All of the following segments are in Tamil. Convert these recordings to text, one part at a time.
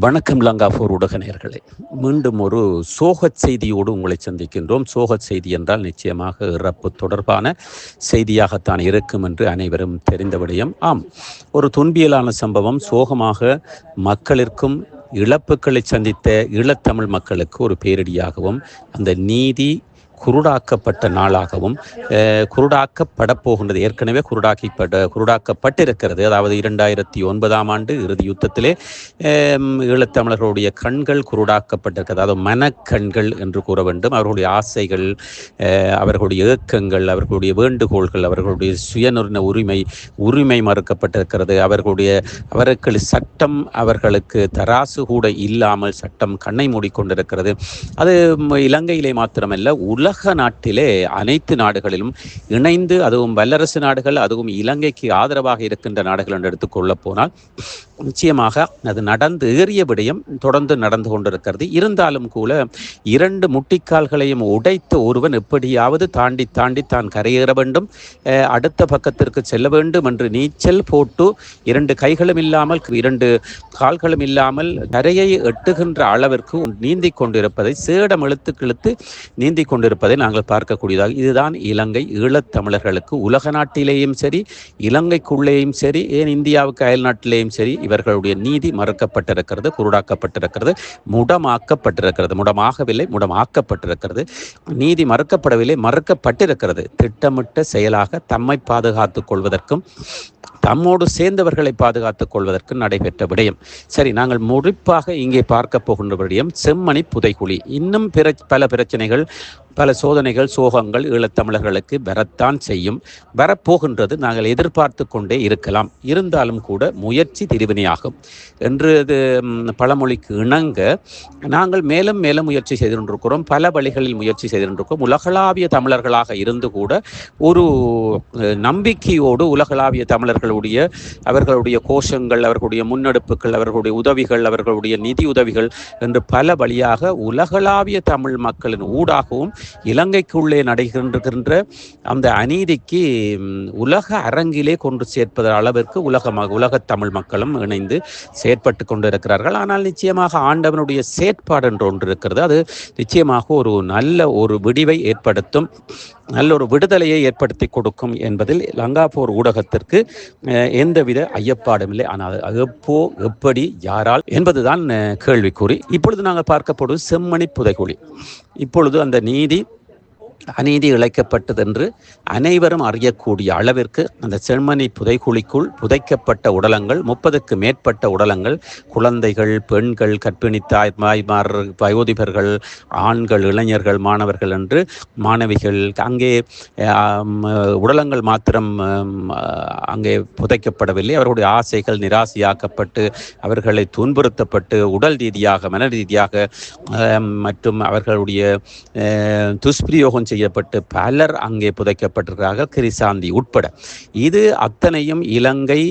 வணக்கம் லங்காபூர் ஊடக நேயர்களே மீண்டும் ஒரு சோகச் செய்தியோடு உங்களை சந்திக்கின்றோம். சோகச் செய்தி என்றால் நிச்சயமாக இறப்பு தொடர்பான செய்தியாகத்தான் இருக்கும் என்று அனைவரும் தெரிந்த விடயம். ஆம் ஒரு துன்பியலான சம்பவம். சோகமாக மக்களிற்கும் இழப்புகளை சந்தித்த ஈழத்தமிழ் மக்களுக்கு ஒரு பேரிடியாகவும் அந்த நீதி குருடாக்கப்பட்ட நாளாகவும் குருடாக்கப்படப்போகின்றது குருடாக்கப்பட போகின்றது. ஏற்கனவே குருடாக்கிப்பட குருடாக்கப்பட்டிருக்கிறது. அதாவது இரண்டாயிரத்தி ஒன்பதாம் ஆண்டு இறுதி யுத்தத்திலே ஈழத்தமிழர்களுடைய கண்கள் குருடாக்கப்பட்டிருக்கிறது. அதாவது மனக்கண்கள் என்று கூற வேண்டும். அவர்களுடைய ஆசைகள் அவர்களுடைய ஏக்கங்கள் அவர்களுடைய வேண்டுகோள்கள் அவர்களுடைய சுயநிர்ண உரிமை உரிமை மறுக்கப்பட்டிருக்கிறது. அவர்களுடைய அவர்கள் சட்டம் அவர்களுக்கு தராசு கூட இல்லாமல் சட்டம் கண்ணை மூடிக்கொண்டிருக்கிறது. அது இலங்கையிலே மாத்திரமல்ல உலக நாட்டிலே அனைத்து நாடுகளிலும் இணைந்து அதுவும் வல்லரசு நாடுகள் அதுவும் இலங்கைக்கு ஆதரவாக இருக்கின்ற நாடுகள் என்று எடுத்துக்கொள்ள போனால் நிச்சயமாக அது நடந்து ஏறிய விடயம் தொடர்ந்து நடந்து கொண்டிருக்கிறது. இருந்தாலும் கூட இரண்டு முட்டிக்கால்களையும் உடைத்த ஒருவன் எப்படியாவது தாண்டி தாண்டி தான் கரையேற வேண்டும். அடுத்த பக்கத்திற்கு செல்ல வேண்டும் என்று நீச்சல் போட்டு இரண்டு கைகளும் இல்லாமல் இரண்டு கால்களும் இல்லாமல் கரையை எட்டுகின்ற அளவிற்கு நீந்தி கொண்டிருப்பதை சேடம் இழுத்து கிழித்து நீந்தி கொண்டிருப்பதை நாங்கள் பார்க்கக்கூடியதாக. இதுதான் இலங்கை ஈழத்தமிழர்களுக்கு உலக நாட்டிலேயும் சரி இலங்கைக்குள்ளேயும் சரி ஏன் இந்தியாவுக்கு அயல் நாட்டிலேயும் சரி இவர்களுடைய நீதி மறுக்கப்பட்டிருக்கிறது குருடாக்கப்பட்டிருக்கிறது முடமாக்கப்பட்டிருக்கிறது முடமாகவில்லை முடமாக்கப்பட்டிருக்கிறது. நீதி மறுக்கப்படவில்லை மறுக்கப்பட்டிருக்கிறது. திட்டமிட்ட செயலாக தம்மை பாதுகாத்துக் கொள்வதற்கும் தம்மோடு சேர்ந்தவர்களை பாதுகாத்துக் கொள்வதற்கு நடைபெற்ற விடயம். சரி நாங்கள் முடிப்பாக இங்கே பார்க்க போகின்ற விடயம் செம்மணி புதைகுழி. இன்னும் பிற பல பிரச்சனைகள் பல சோதனைகள் சோகங்கள் ஈழத்தமிழர்களுக்கு வரத்தான் செய்யும். வரப்போகின்றது நாங்கள் எதிர்பார்த்து கொண்டே இருக்கலாம். இருந்தாலும் கூட முயற்சி திருவினையாகும். என்று இது பழமொழிக்கு இணங்க நாங்கள் மேலும் மேலும் முயற்சி செய்து கொண்டிருக்கிறோம் பல வழிகளில் முயற்சி செய்து கொண்டிருக்கிறோம் உலகளாவிய தமிழர்களாக இருந்து கூட ஒரு நம்பிக்கையோடு உலகளாவிய தமிழர்களுடைய அவர்களுடைய கோஷங்கள் அவர்களுடைய முன்னெடுப்புகள் அவர்களுடைய உதவிகள் அவர்களுடைய நிதி உதவிகள் என்று பல வழியாக உலகளாவிய தமிழ் மக்களின் ஊடாகவும் இலங்கைக்குள்ளே நடைகின்ற அந்த அநீதிக்கு உலக அரங்கிலே கொண்டு சேர்ப்பது அளவிற்கு உலக உலகத் தமிழ் மக்களும் இணைந்து செயற்பட்டு கொண்டிருக்கிறார்கள். ஆனால் நிச்சயமாக ஆண்டவனுடைய செயற்பாடு என்று ஒன்று இருக்கிறது. அது நிச்சயமாக ஒரு நல்ல ஒரு விடிவை ஏற்படுத்தும் நல்ல ஒரு விடுதலையை ஏற்படுத்தி கொடுக்கும் என்பதில் லங்காபூர் ஊடகத்திற்கு எந்தவித ஐயப்பாடும் இல்லை. ஆனால் அது எப்போ எப்படி யாரால் என்பதுதான் கேள்விக்குறி. இப்பொழுது நாங்கள் பார்க்க செம்மணி புதைகுழி. இப்பொழுது அந்த நீதி midi அநீதி இழைக்கப்பட்டது என்று அனைவரும் அறியக்கூடிய அளவிற்கு அந்த செம்மணி புதைக்குழிக்குள் புதைக்கப்பட்ட உடலங்கள் முப்பதுக்கு மேற்பட்ட உடலங்கள் குழந்தைகள் பெண்கள் கர்ப்பிணி தாய்மார் வயோதிபர்கள் ஆண்கள் இளைஞர்கள் மாணவர்கள் என்று மாணவிகள் அங்கே உடலங்கள் மாத்திரம் அங்கே புதைக்கப்படவில்லை. அவர்களுடைய ஆசைகள் நிராசையாக்கப்பட்டு அவர்களை துன்புறுத்தப்பட்டு உடல் ரீதியாக மன ரீதியாக மற்றும் அவர்களுடைய துஷ்பிரயோகம் செய்யப்பட்டு பலர் அங்கே புதைக்கப்பட்டிருக்கிறார்கள் கிரிசாந்தி உட்பட. இது அத்தனையும் இலங்கை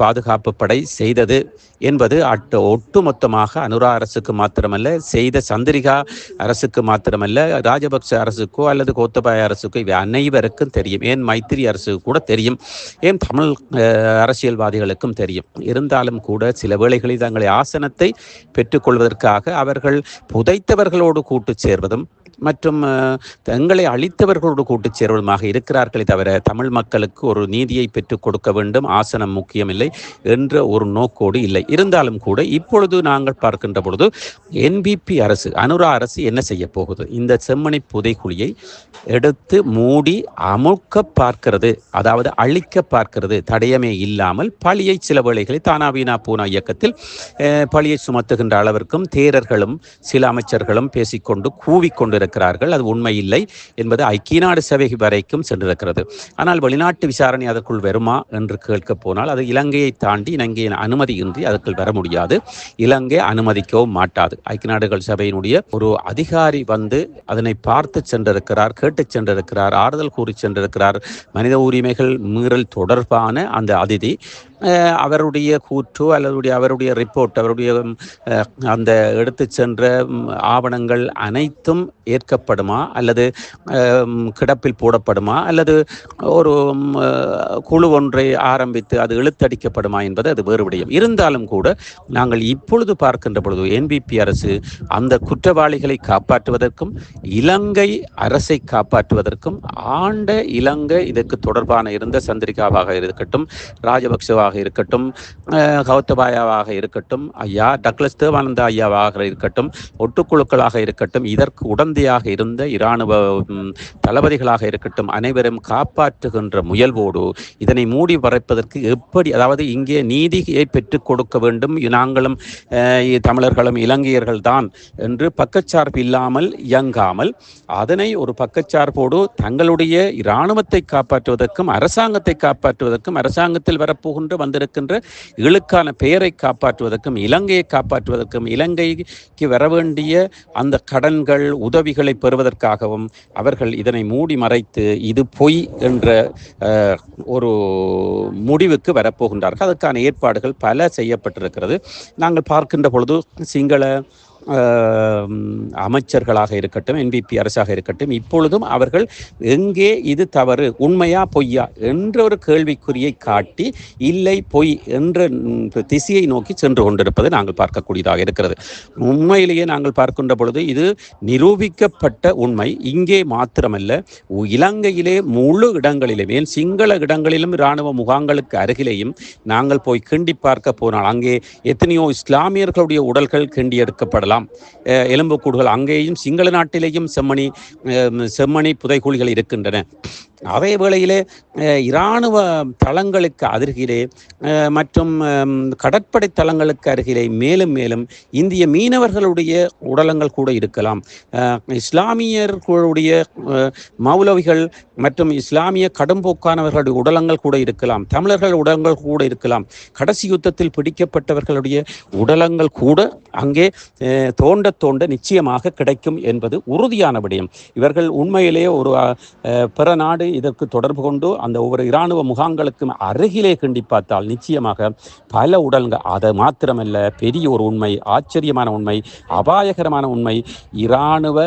பாதுகாப்பு படை செய்தது என்பது அட்ட ஒட்டுமொத்தமாக அனுரா அரசுக்கு மாத்திரமல்ல செய்த சந்திரிகா அரசுக்கு மாத்திரமல்ல ராஜபக்ச அரசுக்கோ அல்லது கோத்தபாய அரசுக்கோ இவை அனைவருக்கும் தெரியும். ஏன் மைத்திரி அரசுக்கு கூட தெரியும் ஏன் தமிழ் அரசியல்வாதிகளுக்கும் தெரியும். இருந்தாலும் கூட சில வேளைகளில் தங்களை ஆசனத்தை பெற்றுக்கொள்வதற்காக அவர்கள் புதைத்தவர்களோடு கூட்டு சேர்வதும் மற்றும் தங்களை அழித்தவர்களோடு கூட்டு சேர்வதுமாக இருக்கிறார்களே தவிர தமிழ் மக்களுக்கு ஒரு நீதியை பெற்றுக் கொடுக்க வேண்டும். ஆசனம் முக்கியம் இல்லை என்ற ஒரு நோக்கோடு இல்லை. இருந்தாலும் கூட இப்பொழுது நாங்கள் பார்க்கின்ற பொழுது என்பிபி அரசு அனுரா அரசு என்ன செய்ய போகுது? இந்த செம்மணி புதைக்குழியை எடுத்து மூடி அமுக்க பார்க்கிறது. அதாவது அழிக்க பார்க்கிறது. தடயமே இல்லாமல் பழியை சில வேளைகளை தானாவீனா பூனா இயக்கத்தில் பழியை சுமத்துகின்ற அளவிற்கும் தேரர்களும் சில அமைச்சர்களும் பேசிக்கொண்டு கூவிக்கொண்டிருக்கிறார்கள். அது உண்மை இல்லை என்பது ஐக்கிய நாடு சபை வரைக்கும் சென்றிருக்கிறது. ஆனால் வெளிநாட்டு விசாரணை அதற்குள் வருமா என்று கேட்க போனால் அது இலங்கையை தாண்டி இலங்கையின் அனுமதியின்றி அதற்குள் வர முடியாது. இலங்கை அனுமதிக்கவும் மாட்டாது. ஐக்கிய நாடுகள் சபையினுடைய ஒரு அதிகாரி வந்து அதனை பார்த்து சென்றிருக்கிறார் கேட்டு சென்றிருக்கிறார் ஆறுதல் கூறி சென்றிருக்கிறார். மனித உரிமைகள் மீறல் தொடர்பான அந்த அதிதி அவருடைய கூற்றோ அல்லது அவருடைய ரிப்போர்ட் அவருடைய அந்த எடுத்து சென்ற ஆவணங்கள் அனைத்தும் ஏற்கப்படுமா? அல்லது கிடப்பில் போடப்படுமா? அல்லது ஒரு குழு ஒன்றை ஆரம்பித்து அது இழுத்தடிக்கப்படுமா என்பது அது வேறு விடயம். இருந்தாலும் கூட நாங்கள் இப்பொழுது பார்க்கின்ற பொழுது என்பிபி அரசு அந்த குற்றவாளிகளை காப்பாற்றுவதற்கும் இலங்கை அரசை காப்பாற்றுவதற்கும் ஆண்ட இலங்கை இதற்கு தொடர்பான இருந்த சந்திரிகாவாக இருக்கட்டும் ஐயாவாக இருக்கட்டும் கௌத்தபாயாவாக இருக்கட்டும் ஐயா டக்ளஸ் தேவானந்த ஐயாவாக இருக்கட்டும் ஒட்டுக்குழுக்களாக இருக்கட்டும் இதற்கு உடந்தையாக இருந்த இராணுவ தளபதிகளாக இருக்கட்டும் அனைவரும் காப்பாற்றுகின்ற முயல்வோடு இதனை மூடி மறைப்பதற்கு எப்படி அதாவது இங்கே நீதியை பெற்றுக் கொடுக்க வேண்டும் நாங்களும் தமிழர்களும் இலங்கையர்கள் தான் என்று பக்கச்சார்பு இல்லாமல் இயங்காமல் அதனை ஒரு பக்கச்சார்போடு தங்களுடைய இராணுவத்தை காப்பாற்றுவதற்கும் அரசாங்கத்தை காப்பாற்றுவதற்கும் அரசாங்கத்தில் வரப்போகின்ற வந்திருக்கின்ற இழுக்கான பெயரை காப்பாற்றுவதற்கும் இலங்கையை காப்பாற்றுவதற்கும் இலங்கைக்கு வர வேண்டிய அந்த கடன்கள் உதவிகளை பெறுவதற்காகவும் அவர்கள் இதனை மூடி மறைத்து இது பொய் என்ற ஒரு முடிவுக்கு வரப்போகின்றார்கள். அதற்கான ஏற்பாடுகள் பல செய்யப்பட்டிருக்கிறது. நாங்கள் பார்க்கின்ற பொழுது சிங்கள அமைச்சர்களாக இருக்கட்டும் என்பிபி அரசாக இருக்கட்டும் இப்பொழுதும் அவர்கள் எங்கே இது தவறு உண்மையா பொய்யா என்ற ஒரு கேள்விக்குறியை காட்டி இல்லை பொய் என்ற திசையை நோக்கி சென்று கொண்டிருப்பதை நாங்கள் பார்க்கக்கூடியதாக இருக்கிறது. உண்மையிலேயே நாங்கள் பார்க்கின்ற பொழுது இது நிரூபிக்கப்பட்ட உண்மை. இங்கே மாத்திரமல்ல உ- இலங்கையிலே முழு இடங்களிலுமே சிங்கள இடங்களிலும் இராணுவ முகாங்களுக்கு அருகிலேயும் நாங்கள் போய் கிண்டி பார்க்க போனால் அங்கே எத்தனையோ இஸ்லாமியர்களுடைய உடல்கள் கிண்டி எடுக்கப்படலாம். அஹ் எலும்புக்கூடுகள் அங்கேயும் சிங்கள நாட்டிலேயும் செம்மணி செம்மணி புதைகுழிகள் இருக்கின்றன. அதே வேளையிலே இராணுவ தளங்களுக்கு அருகிலே மற்றும் கடற்படை தளங்களுக்கு அருகிலே மேலும் மேலும் இந்திய மீனவர்களுடைய உடலங்கள் கூட இருக்கலாம். இஸ்லாமியர்களுடைய மௌலவிகள் மற்றும் இஸ்லாமிய கடும்போக்கானவர்களுடைய உடலங்கள் கூட இருக்கலாம். தமிழர்கள் உடலங்கள் கூட இருக்கலாம். கடைசி யுத்தத்தில் பிடிக்கப்பட்டவர்களுடைய உடலங்கள் கூட அங்கே தோண்ட தோண்ட நிச்சயமாக கிடைக்கும் என்பது உறுதியான விடயம். இவர்கள் உண்மையிலேயே ஒரு பிற நாடு இதற்கு தொடர்பு கொண்டு அந்த ஒவ்வொரு இராணுவ முகாம்களுக்கும் அருகிலே கிண்டி பார்த்தால் நிச்சயமாக பல உடல்கள் அது மாத்திரமல்ல பெரிய ஒரு உண்மை ஆச்சரியமான உண்மை அபாயகரமான உண்மை இராணுவ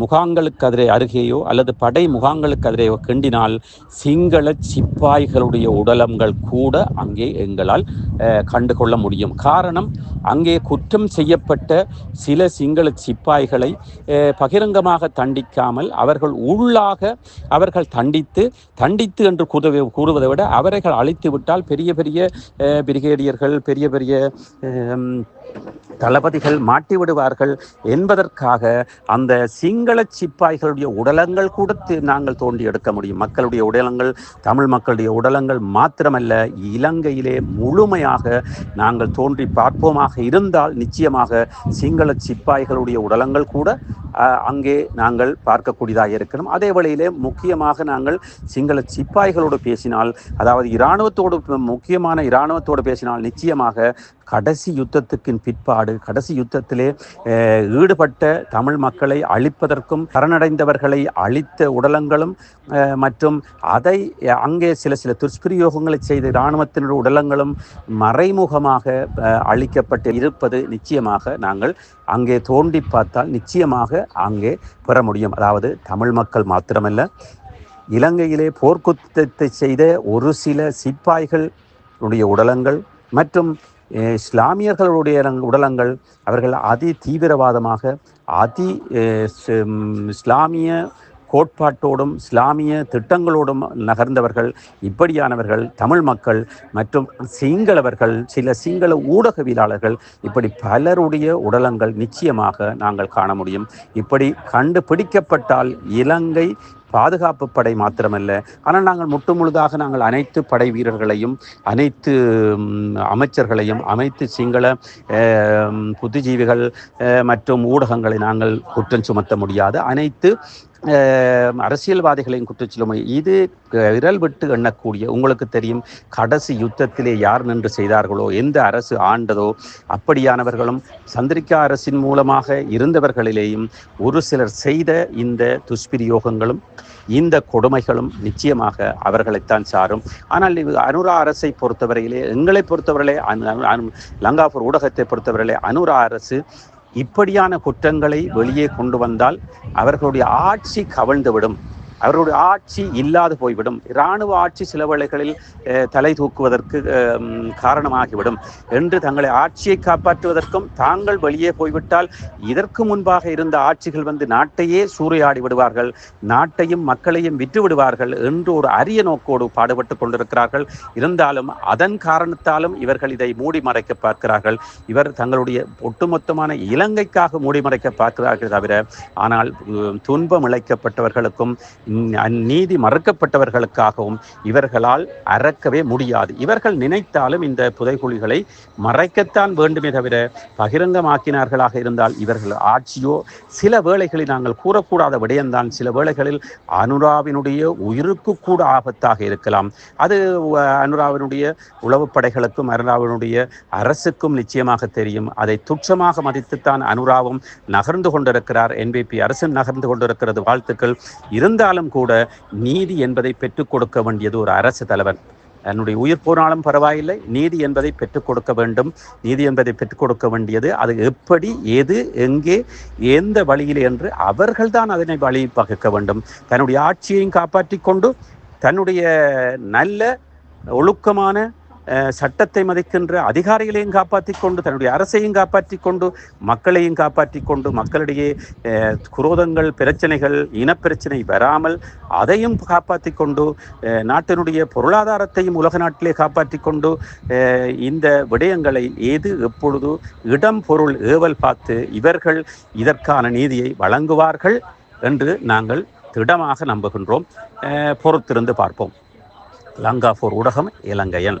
முகாங்களுக்கு அதிரே அருகேயோ அல்லது படை முகாங்களுக்கு அதிரேயோ கிண்டினால் சிங்கள சிப்பாய்களுடைய உடலங்கள் கூட அங்கே எங்களால் கண்டுகொள்ள முடியும். காரணம் அங்கே குற்றம் செய்யப்பட்ட சில சிங்கள சிப்பாய்களை பகிரங்கமாக தண்டிக்காமல் அவர்கள் உள்ளாக அவர்கள் தண்டித்து தண்டித்து என்று கூறுவ கூறுவதை விட அவர்கள் அழித்து விட்டால் பெரிய பெரிய பிரிகேடியர்கள் பெரிய பெரிய தளபதிகள் மாட்டி விடுவார்கள் என்பதற்காக அந்த சிங்கள சிப்பாய்களுடைய உடலங்கள் கூட தி- நாங்கள் தோண்டி எடுக்க முடியும். மக்களுடைய உடலங்கள் தமிழ் மக்களுடைய உடலங்கள் மாத்திரமல்ல இலங்கையிலே முழுமையாக நாங்கள் தோன்றி பார்ப்போமாக இருந்தால் நிச்சயமாக சிங்கள சிப்பாய்களுடைய உடலங்கள் கூட அங்கே நாங்கள் பார்க்கக்கூடியதாக இருக்கணும். அதே வேளையிலே முக்கியமாக நாங்கள் சிங்கள சிப்பாய்களோடு பேசினால் அதாவது இராணுவத்தோடு முக்கியமான இராணுவத்தோடு பேசினால் நிச்சயமாக கடைசி யுத்தத்துக்கின் பிற்பாடு கடைசி யுத்தத்திலே ஈடுபட்ட தமிழ் மக்களை அழிப்பதற்கும் சரணடைந்தவர்களை அழித்த உடலங்களும் மற்றும் அதை அங்கே சில சில துஷ்பிரயோகங்களை செய்த இராணுவத்தினுடைய உடலங்களும் மறைமுகமாக அழிக்கப்பட்டு இருப்பது நிச்சயமாக நாங்கள் அங்கே தோண்டி பார்த்தால் நிச்சயமாக அங்கே பெற முடியும். அதாவது தமிழ் மக்கள் மாத்திரமல்ல இலங்கையிலே போர்க்குத்தத்தை செய்த ஒரு சில சிப்பாய்களுடைய உடலங்கள் மற்றும் இஸ்லாமியர்களுடைய உடலங்கள் அவர்கள் அதி தீவிரவாதமாக அதி இஸ்லாமிய கோட்பாட்டோடும் இஸ்லாமிய திட்டங்களோடும் நகர்ந்தவர்கள் இப்படியானவர்கள் தமிழ் மக்கள் மற்றும் சிங்களவர்கள் சில சிங்கள ஊடகவியலாளர்கள் இப்படி பலருடைய உடலங்கள் நிச்சயமாக நாங்கள் காண முடியும். இப்படி கண்டுபிடிக்கப்பட்டால் இலங்கை பாதுகாப்பு படை மாத்திரமல்ல. ஆனால் நாங்கள் முட்டு முழுதாக நாங்கள் அனைத்து படை வீரர்களையும் அனைத்து அமைச்சர்களையும் அனைத்து சிங்கள புத்திஜீவிகள் மற்றும் ஊடகங்களை நாங்கள் குற்றம் சுமத்த முடியாது. அனைத்து அரசியல்வாதிகளையும் அரசியல்வாதிகளின் முடியும் இது க- விரல் விட்டு எண்ணக்கூடிய உங்களுக்கு தெரியும் கடைசி யுத்தத்திலே யார் நின்று செய்தார்களோ எந்த அரசு ஆண்டதோ அப்படியானவர்களும் சந்திரிகா அரசின் மூலமாக இருந்தவர்களிலேயும் ஒரு சிலர் செய்த இந்த துஷ்பிரயோகங்களும் இந்த கொடுமைகளும் நிச்சயமாக அவர்களைத்தான் சாரும். ஆனால் இது அனுரா அரசை பொறுத்தவரையிலே எங்களை பொறுத்தவரையிலே லங்காபூர் ஊடகத்தை பொறுத்தவரையிலே அனுரா அரசு இப்படியான குற்றங்களை வெளியே கொண்டு வந்தால் அவர்களுடைய ஆட்சி கவிழ்ந்துவிடும். அவர்களுடைய ஆட்சி இல்லாது போய்விடும். இராணுவ ஆட்சி சில வேளைகளில் தலை தூக்குவதற்கு காரணமாகிவிடும். என்று தங்களை ஆட்சியை காப்பாற்றுவதற்கும் தாங்கள் வெளியே போய்விட்டால் இதற்கு முன்பாக இருந்த ஆட்சிகள் வந்து நாட்டையே சூறையாடி விடுவார்கள். நாட்டையும் மக்களையும் விற்று விடுவார்கள் என்று ஒரு அரிய நோக்கோடு பாடுபட்டு கொண்டிருக்கிறார்கள். இருந்தாலும் அதன் காரணத்தாலும் இவர்கள் இதை மூடி மறைக்க பார்க்கிறார்கள். இவர் தங்களுடைய ஒட்டுமொத்தமான இலங்கைக்காக மூடி மறைக்க பார்க்கிறார்கள் தவிர ஆனால் துன்பம் இழைக்கப்பட்டவர்களுக்கும் அந்நீதி மறுக்கப்பட்டவர்களுக்காகவும் இவர்களால் அறக்கவே முடியாது. இவர்கள் நினைத்தாலும் இந்த புதைகுழிகளை மறைக்கத்தான் வேண்டுமே தவிர பகிரங்கமாக்கினார்களாக இருந்தால் இவர்கள் ஆட்சியோ சில வேளைகளில் நாங்கள் கூறக்கூடாத விடயம்தான். சில வேளைகளில் அனுராவினுடைய உயிருக்கு கூட ஆபத்தாக இருக்கலாம். அது அனுராவினுடைய உளவு படைகளுக்கும் அனுராவினுடைய அரசுக்கும் நிச்சயமாக தெரியும். அதை துச்சமாக மதித்துத்தான் அனுராவும் நகர்ந்து கொண்டிருக்கிறார். என்பிபி அரசு நகர்ந்து கொண்டிருக்கிறது. வாழ்த்துக்கள். இருந்தாலும் கூட நீதி என்பதை பெற்றுக் கொடுக்க வேண்டியது ஒரு அரசு தலைவன் என்னுடைய உயிர் போனாலும் பரவாயில்லை. நீதி என்பதை பெற்றுக் கொடுக்க வேண்டும். நீதி என்பதை பெற்றுக் கொடுக்க வேண்டியது அது எப்படி எது எங்கே எந்த வழியில் என்று அவர்கள்தான் அதனை வழி பகுக்க வேண்டும். தன்னுடைய ஆட்சியையும் காப்பாற்றி கொண்டு தன்னுடைய நல்ல ஒழுக்கமான சட்டத்தை மதிக்கின்ற அதிகாரிகளையும் காப்பாற்றி கொண்டு தன்னுடைய அரசையும் காப்பாற்றி கொண்டு மக்களையும் காப்பாற்றி கொண்டு மக்களிடையே குரோதங்கள் பிரச்சனைகள் இனப்பிரச்சனை வராமல் அதையும் காப்பாற்றிக் கொண்டு நாட்டினுடைய பொருளாதாரத்தையும் உலக நாட்டிலே காப்பாற்றி கொண்டு இந்த விடயங்களை ஏது எப்பொழுது இடம் பொருள் ஏவல் பார்த்து இவர்கள் இதற்கான நீதியை வழங்குவார்கள் என்று நாங்கள் திடமாக நம்புகின்றோம். பொறுத்திருந்து பார்ப்போம். லங்கா போர் ஊடகம் இலங்கையன்